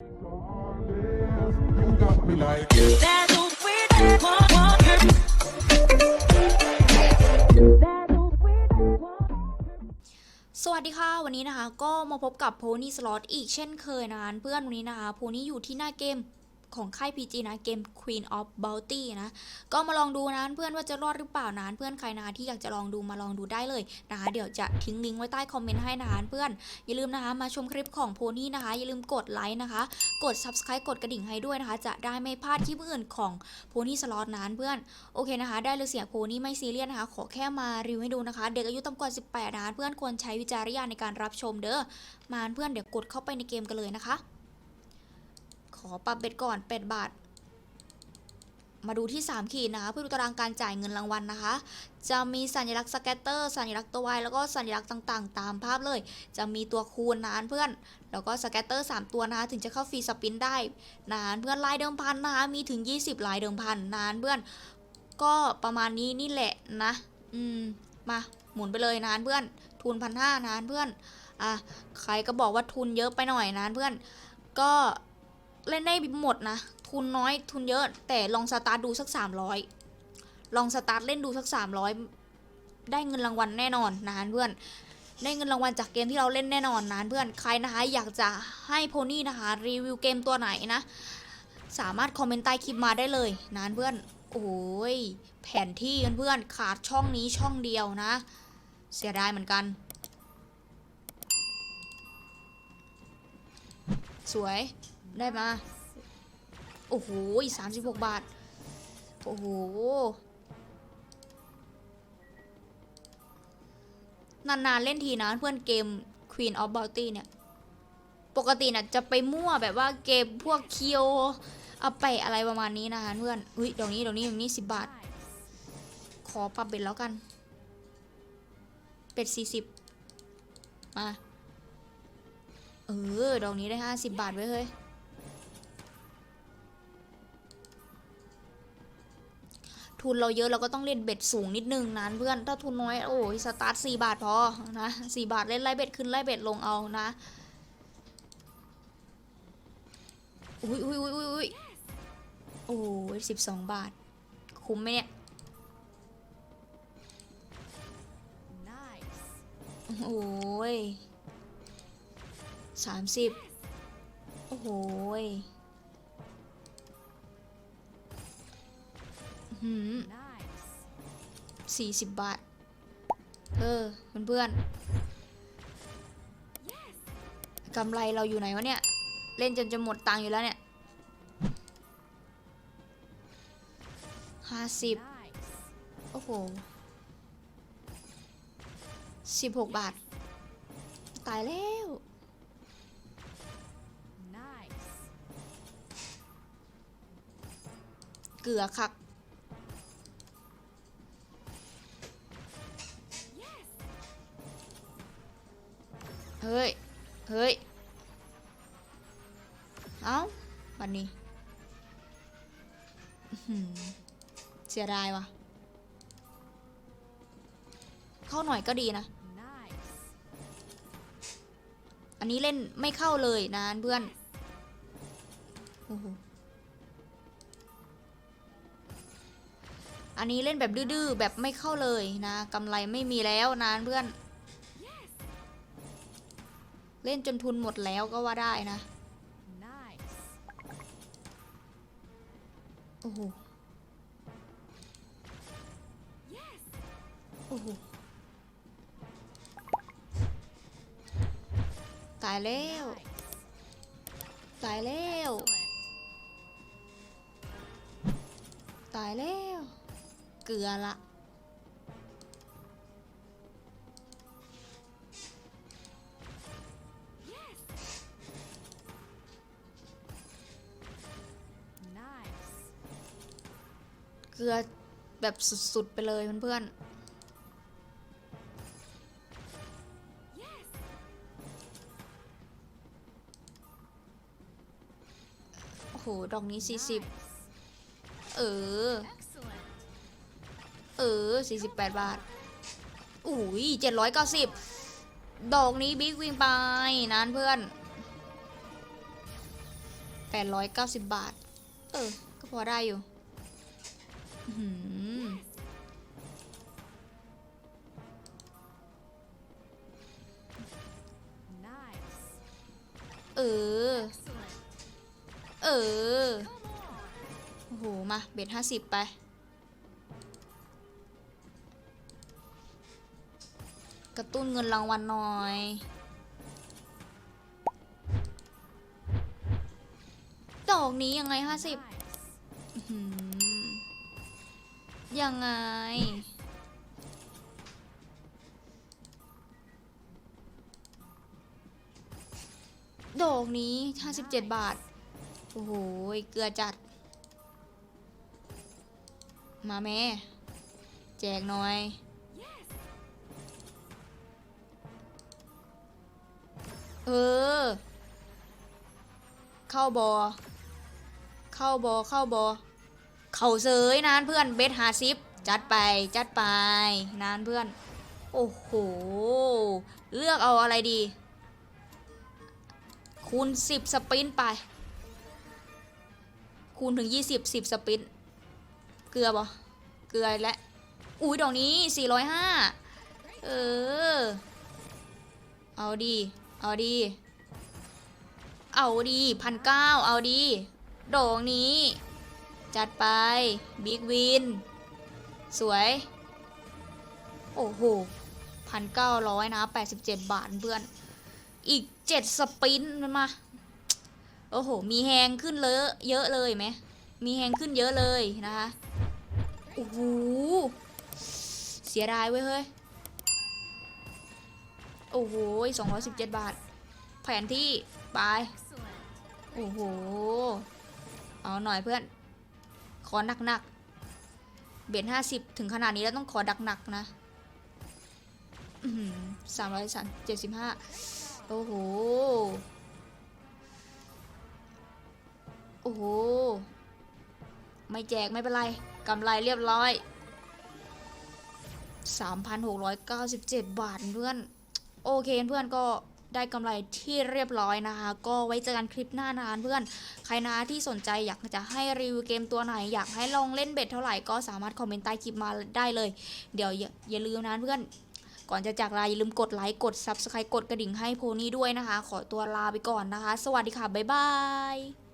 สวัสดีค่ะ วันนี้นะคะ ก็มาพบกับโพนี่สล็อตอีกเช่นเคยนะคะเพื่อนวันนี้นะคะโพนี่อยู่ที่หน้าเกม ของค่าย PG นะเกม Queen of Bounty นะก็มาลองดูนะเพื่อนว่าจะรอดหรือเปล่านะเพื่อนใครนะที่อยากจะลองดูมาลองดูได้เลยนะคะเดี๋ยวจะทิ้งลิงก์ไว้ใต้คอมเมนต์ให้นะเพื่อนอย่าลืมนะคะมาชมคลิปของโพนี่นะคะ อย่าลืมกดไลค์นะคะ กด subscribe กดกระดิ่งให้ด้วยนะคะ จะได้ไม่พลาดคลิปอื่นของโพนี่สล็อตนะเพื่อนโอเคนะคะ ได้เลยเสียโพนี่ไม่ซีเรียสนะคะ ขอแค่มารีวิวให้ดูนะคะ เด็กอายุต่ำกว่า 18นะเพื่อนควรใช้วิจารณญาณในการรับชมเด้อมาเพื่อนเดี๋ยวกดเข้าไปในเกมกันเลยนะคะ ขอปรับเบ็ดก่อน 8 บาท มาดูที่ 3 ขีดนะคะ เพื่อดูตารางการจ่ายเงินรางวัลนะคะ จะมีสัญลักษณ์สแกตเตอร์สัญลักษณ์ตัววายแล้วก็สัญลักษณ์ต่างๆ ตามภาพเลย จะมีตัวคูณนะเพื่อน แล้วก็สแกตเตอร์ 3 ตัวนะคะถึงจะเข้าฟรีสปินได้นะเพื่อนลายเดิมพันนะคะมีถึง 20ลายเดิมพันนะเพื่อนก็ประมาณนี้นี่แหละนะ อืม มาหมุนไปเลยนะเพื่อน ทุนพันห้านะเพื่อน อะ ใครก็บอกว่าทุนเยอะไปหน่อยนะเพื่อน ก็ เล่นได้หมดนะ ทุนน้อยทุนเยอะ แต่ลองสตาร์ทดูสัก 300 ลองสตาร์ทเล่นดูสัก 300 ได้เงินรางวัลแน่นอนนะเพื่อนได้เงินรางวัลจากเกมที่เราเล่นแน่นอนนะเพื่อนใครนะคะอยากจะให้โพนี่นะคะรีวิวเกมตัวไหนนะ สามารถคอมเมนต์ใต้คลิปมาได้เลยนะเพื่อนโอ้ยแผนที่เพื่อนขาดช่องนี้ช่องเดียวนะ เสียดายเหมือนกัน สวย ได้มา โอ้โหสามสิบหกบาท โอ้โห นานๆเล่นทีนะเพื่อนเกม Queen of Bounty เนี่ย ปกติน่ะจะไปมั่วแบบว่าเกมพวกเคียวเอาไปอะไรประมาณนี้นะคะเพื่อนอุ้ยเดี๋ยวนี้เดี๋ยวนี้เดี๋ยวนี้สิบบาท ขอปรับเบ็ดแล้วกัน เป็ดสี่สิบมา เออดอกนี้ได้ห้าสิบบาทไว้เฮ้ย ทุนเราเยอะเราก็ต้องเล่นเบ็ดสูงนิดนึงนะเพื่อนถ้าทุนน้อยโอ้ยสตาร์ทสี่บาทพอนะสี่บาทเล่นไล่เบ็ดขึ้นไล่เบ็ดลงเอานะอุ้ยอุ้ยอุ้ยอุ้ยอุ้ยโอ้ยสิบสองบาท คุ้มไหมเนี่ยโอ้ยสามสิบโอ้โห สี่สิบบาท เออเพื่อนๆกำไรเราอยู่ไหนวะเนี่ย เล่นจนจะหมดตังค์อยู่แล้วเนี่ยห้าสิบโอ้โหสิบหกบาท ตายแล้วเกลือคัก ฮ้ย เฮ้ย เอ้าวันนี้เสียดายว่ะ เข้าหน่อยก็ดีนะ อันนี้เล่นไม่เข้าเลยนะเพื่อน โอ้โห อันนี้เล่นแบบดื้อๆแบบไม่เข้าเลยนะกำไรไม่มีแล้วนะเพื่อน เล่นจนทุนหมดแล้วก็ว่าได้นะ โอ้โห โอ้โห ตายแล้ว ตายแล้ว ตายแล้ว เกลือละ เกลือแบบสุดๆไปเลยเพื่อนๆ โอ้โห ดอกนี้สี่สิบเออ เออสี่สิบแปดบาท อุ้ยเจ็ดร้อยเก้าสิบดอกนี้บิ๊กวิ่งไปนานเพื่อน 890 บาท เออ ก็พอได้อยู่ หือเออ เออ โอ้โห มา เบ็ดห้าสิบไป กระตุ้นเงินรางวัลหน่อยดอกนี้ยังไงห้าสิบ ยังไงดอกนี้ 57 บาท โอ้โห เกลือจัด มาแม่ แจกหน่อยเออ เข้าบอ เข้าบอ เข้าบอ เข่าเสยนานเพื่อนเบสหาซิปจัดไปจัดไปนานเพื่อน โอ้โห เลือกเอาอะไรดี คูณ 10 สปินไป คูณถึง 20 10 สปิน เกลือบ่เกลือและ อุ้ยดอกนี้ 405 เออ เอาดี เอาดี เอาดีพันเก้าเอาดีดอกนี้ จัดไป บิ๊กวิน สวย โอ้โหพันเก้าร้อยนะแปดสิบเจ็ดบาทเพื่อน อีกเจ็ดสปรินต์มันมา โอ้โห มีแหงขึ้นเลอะเยอะเลยไหม มีแหงขึ้นเยอะเลยนะคะ โอ้โห เสียดายเว้ยเฮ้ย โอ้โหสองร้อยสิบเจ็ดบาท แผนที่ ไป โอ้โห เอาหน่อยเพื่อน ขอหนักๆ เบ็ดห้าสิบถึงขนาดนี้แล้วต้องขอดักหนักนะสามร้อยสามเจ็ดสิบห้าโอ้โห โอ้โห ไม่แจกไม่เป็นไร กำไรเรียบร้อย 3,697 บาทเพื่อน โอเคเพื่อนก็ ได้กำไรที่เรียบร้อยนะคะ ก็ไว้เจอกันคลิปหน้านานเพื่อนใครนะที่สนใจอยากจะให้รีวิวเกมตัวไหน อยากให้ลองเล่นเบ็ดเท่าไหร่ก็สามารถคอมเมนต์ใต้คลิปมาได้เลย เดี๋ยวอย่าอย่าลืมนะเพื่อนก่อนจะจากลาอย่าลืมกดไลค์กด Subscribe กดกระดิ่งให้โพนี่ด้วยนะคะ ขอตัวลาไปก่อนนะคะ สวัสดีค่ะ บ๊ายบาย